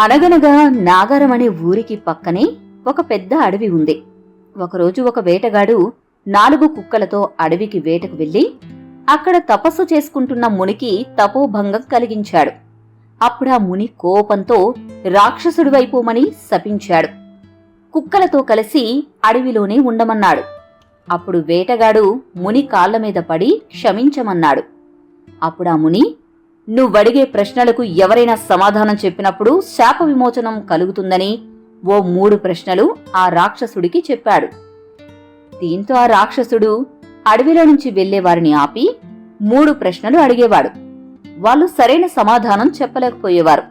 అనగనగా నాగారం అనే ఊరికి పక్కనే ఒక పెద్ద అడవి ఉంది. ఒకరోజు ఒక వేటగాడు నాలుగు కుక్కలతో అడవికి వేటకు వెళ్ళి అక్కడ తపస్సు చేసుకుంటున్న మునికి తపోభంగం కలిగించాడు. అప్పుడా ముని కోపంతో రాక్షసుడివైపోమని శపించాడు. కుక్కలతో కలిసి అడవిలోనే ఉండమన్నాడు. అప్పుడు వేటగాడు ముని కాళ్ళ మీద పడి క్షమించమన్నాడు అప్పుడా ముని నువ్వడిగే ప్రశ్నలకు ఎవరైనా సమాధానం చెప్పినప్పుడు శాప విమోచనం కలుగుతుందని ఓ మూడు ప్రశ్నలు ఆ రాక్షసుడికి చెప్పాడు. దీంతో ఆ రాక్షసుడు అడవిలో నుంచి వెళ్ళేవారిని ఆపి మూడు ప్రశ్నలు అడిగేవాడు. వాళ్ళు సరైన సమాధానం చెప్పలేకపోయేవారు.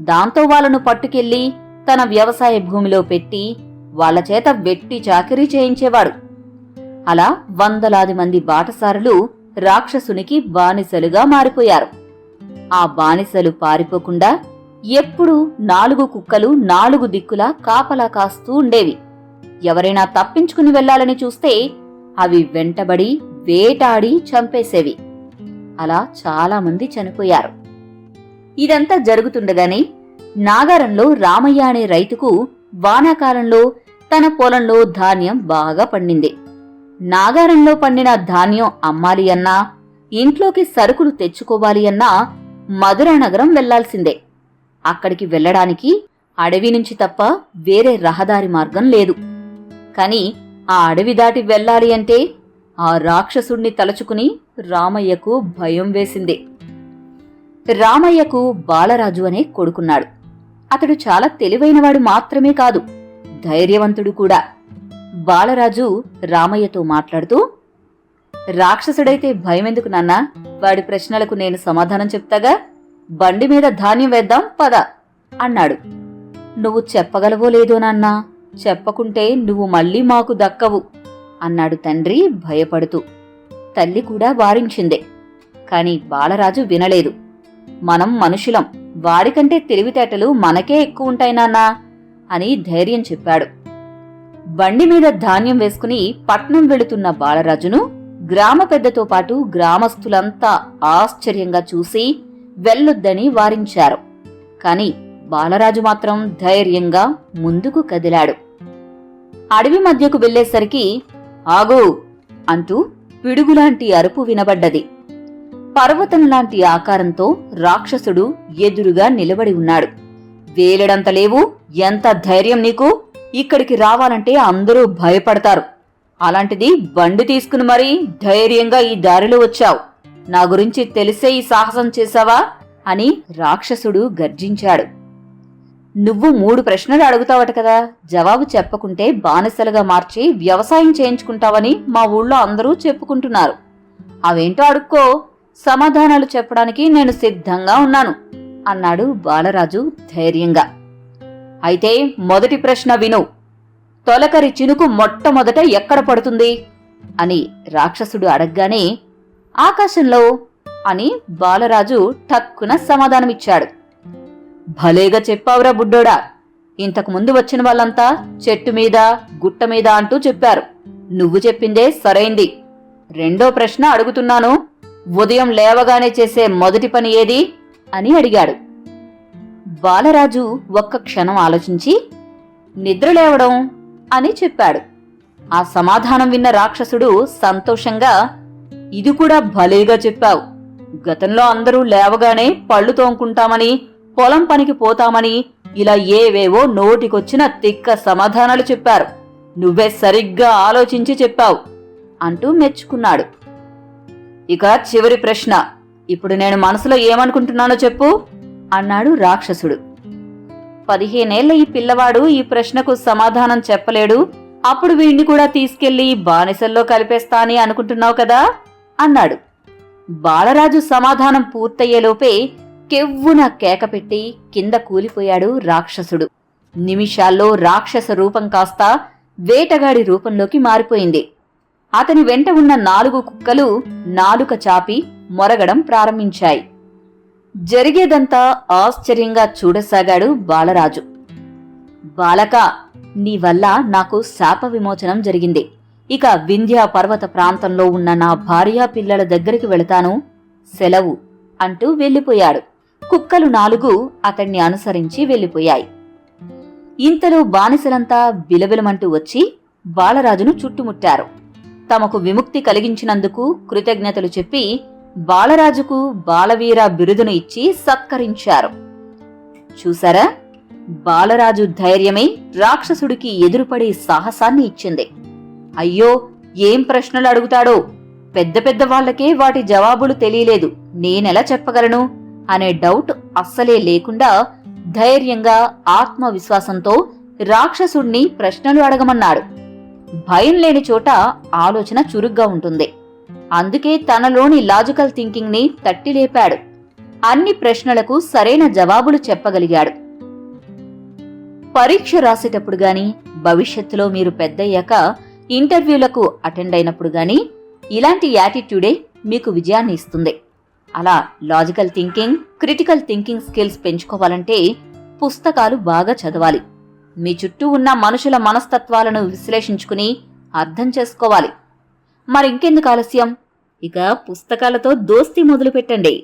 దాంతో వాళ్ళను పట్టుకెళ్ళి తన వ్యవసాయ భూమిలో పెట్టి వాళ్ళ చేత వెట్టి చాకిరీ చేయించేవాడు. అలా వందలాది మంది బాటసారులు రాక్షసునికి బానిసలుగా మారిపోయారు. ఆ బానిసలు పారిపోకుండా ఎప్పుడూ నాలుగు కుక్కలు నాలుగు దిక్కులా కాపలా కాస్తూ ఉండేవి. ఎవరైనా తప్పించుకుని వెళ్ళాలని చూస్తే అవి వెంటబడి వేటాడి చంపేసేవి. అలా చాలామంది చనిపోయారు. ఇదంతా జరుగుతుండగానే నాగారంలో రామయ్య అనే రైతుకు వానాకాలంలో తన పొలంలో ధాన్యం బాగా పండింది. నాగారంలో పండిన ధాన్యం అమ్మాలి అన్నా ఇంట్లోకి సరుకులు తెచ్చుకోవాలి అన్నా మధుర నగరం వెళ్ళాల్సిందే. అక్కడికి వెళ్ళడానికి అడవి నుంచి తప్ప వేరే రహదారి మార్గం లేదు. కాని ఆ అడవి దాటి వెళ్ళాలి అంటే ఆ రాక్షసుణ్ణి తలుచుకుని రామయ్యకు భయం వేసింది. రామయ్యకు బాలరాజు అనే కొడుకున్నాడు. అతడు చాలా తెలివైనవాడు మాత్రమే కాదు ధైర్యవంతుడు కూడా. బాలరాజు రామయ్యతో మాట్లాడుతూ రాక్షసుడైతే భయం ఎందుకు నాన్నా? వాడి ప్రశ్నలకు నేను సమాధానం చెప్తాగా? బండి మీద ధాన్యం వేద్దాం పద అన్నాడు. నువ్వు చెప్పగలవో లేదో నాన్నా? చెప్పకుంటే నువ్వు మళ్ళీ మాకు దక్కవు అన్నాడు తండ్రి భయపడుతూ. తల్లి కూడా వారించిందే. కాని బాలరాజు వినలేదు. మనం మనుషులం వారికంటే తెలివితేటలు మనకే ఎక్కువ ఉంటాయి నాన్నా అని ధైర్యం చెప్పాడు. బండి మీద ధాన్యం వేసుకుని పట్నం వెళుతున్న బాలరాజును గ్రామ పెద్దతో పాటు గ్రామస్తులంతా ఆశ్చర్యంగా చూసి వెళ్ళొద్దని వారించారు. కాని బాలరాజు మాత్రం ధైర్యంగా ముందుకు కదిలాడు. అడవి మధ్యకు వెళ్ళేసరికి ఆగు అంటూ పిడుగులాంటి అరుపు వినబడ్డది. పర్వతం లాంటి ఆకారంతో రాక్షసుడు ఎదురుగా నిలబడి ఉన్నాడు. వేలడంత లేవు ఎంత ధైర్యం నీకు? ఇక్కడికి రావాలంటే అందరూ భయపడతారు. అలాంటిది బండి తీసుకుని మరీ ధైర్యంగా ఈ దారిలో వచ్చావు. నా గురించి తెలిసే ఈ సాహసం చేశావా? అని రాక్షసుడు గర్జించాడు. నువ్వు మూడు ప్రశ్నలు అడుగుతావట కదా? జవాబు చెప్పకుంటే బానిసలుగా మార్చి వ్యవసాయం చేయించుకుంటావని మా ఊళ్ళో అందరూ చెప్పుకుంటున్నారు. అవేంటో అడుక్కో సమాధానాలు చెప్పడానికి నేను సిద్ధంగా ఉన్నాను అన్నాడు బాలరాజు ధైర్యంగా. అయితే మొదటి ప్రశ్న విను. తొలకరి చినుకు మొట్టమొదట ఎక్కడ పడుతుంది? అని రాక్షసుడు అడగ్గానే ఆకాశంలో అని బాలరాజు టక్కున సమాధానమిచ్చాడు. భలేగా చెప్పావురా బుడ్డోడా ఇంతకు ముందు వచ్చిన వాళ్ళంతా చెట్టు మీద గుట్ట మీద అంటూ చెప్పారు. నువ్వు చెప్పిందే సరైంది. రెండో ప్రశ్న అడుగుతున్నాను ఉదయం లేవగానే చేసే మొదటి పని ఏది? అని అడిగాడు. బాలరాజు ఒక్క క్షణం ఆలోచించి నిద్ర లేవడం అని చెప్పాడు. ఆ సమాధానం విన్న రాక్షసుడు సంతోషంగా ఇది కూడా భలేగా చెప్పావు. గతంలో అందరూ లేవగానే పళ్ళు తోముకుంటామని పొలం పనికి పోతామని ఇలా ఏవేవో నోటికొచ్చిన తిక్క సమాధానాలు చెప్పారు. నువ్వే సరిగ్గా ఆలోచించి చెప్పావు అంటూ మెచ్చుకున్నాడు. ఇక చివరి ప్రశ్న. ఇప్పుడు నేను మనసులో ఏమనుకుంటున్నానో చెప్పు అన్నాడు రాక్షసుడు. పదిహేనేళ్ళ ఈ పిల్లవాడు ఈ ప్రశ్నకు సమాధానం చెప్పలేడు. అప్పుడు వీణ్ణి కూడా తీసుకెళ్ళి బానిసల్లో కలిపేస్తా అని అనుకుంటున్నావు కదా? అన్నాడు. బాలరాజు సమాధానం పూర్తయ్యేలోపే కెవ్వున కేకపెట్టి కింద కూలిపోయాడు రాక్షసుడు. నిమిషాల్లో రాక్షస రూపం కాస్త వేటగాడి రూపంలోకి మారిపోయింది. అతని వెంట ఉన్న నాలుగు కుక్కలు నాలుక చాపి మొరగడం ప్రారంభించాయి. జరిగేదంతా ఆశ్చర్యంగా చూడసాగాడు బాలరాజు. బాలక నీ వల్ల నాకు శాప విమోచనం జరిగింది. ఇక వింధ్యా పర్వత ప్రాంతంలో ఉన్న నా భార్యా పిల్లల దగ్గరికి వెళతాను సెలవు అంటూ వెళ్ళిపోయాడు. కుక్కలు నాలుగు అతన్ని అనుసరించి వెళ్ళిపోయాయి. ఇంతలో బానిసలంతా బిలబిలమంటూ వచ్చి బాలరాజును చుట్టుముట్టారు. తమకు విముక్తి కలిగించినందుకు కృతజ్ఞతలు చెప్పి బాలరాజుకు బాలవీర బిరుదును ఇచ్చి సత్కరించారు. చూసారా? బాలరాజు ధైర్యమే రాక్షసుడికి ఎదురుపడే సాహసాన్ని ఇచ్చింది. అయ్యో ఏం ప్రశ్నలు అడుగుతాడో? పెద్ద పెద్ద వాళ్ళకే వాటి జవాబులు తెలియలేదు. నేనెలా చెప్పగలను? అనే డౌట్ అస్సలే లేకుండా ధైర్యంగా ఆత్మవిశ్వాసంతో రాక్షసుణ్ణి ప్రశ్నలు అడగమన్నాడు. భయం లేని చోట ఆలోచన చురుగ్గా ఉంటుంది. అందుకే తనలోని లాజికల్ థింకింగ్ని తట్టి లేపాడు అన్ని ప్రశ్నలకు సరైన జవాబులు చెప్పగలిగాడు. పరీక్ష రాసేటప్పుడు గాని భవిష్యత్తులో మీరు పెద్దయ్యాక ఇంటర్వ్యూలకు అటెండ్ అయినప్పుడు గాని ఇలాంటి యాటిట్యూడే మీకు విజయాన్ని ఇస్తుంది. అలా logical thinking critical thinking skills పెంచుకోవాలంటే పుస్తకాలు బాగా చదవాలి. మీ చుట్టూ ఉన్న మనుషుల మనస్తత్వాలను విశ్లేషించుకుని అర్థం చేసుకోవాలి. మరింకెందుకు ఆలస్యం? ఇక పుస్తకాలతో దోస్తీ మొదలు పెట్టండి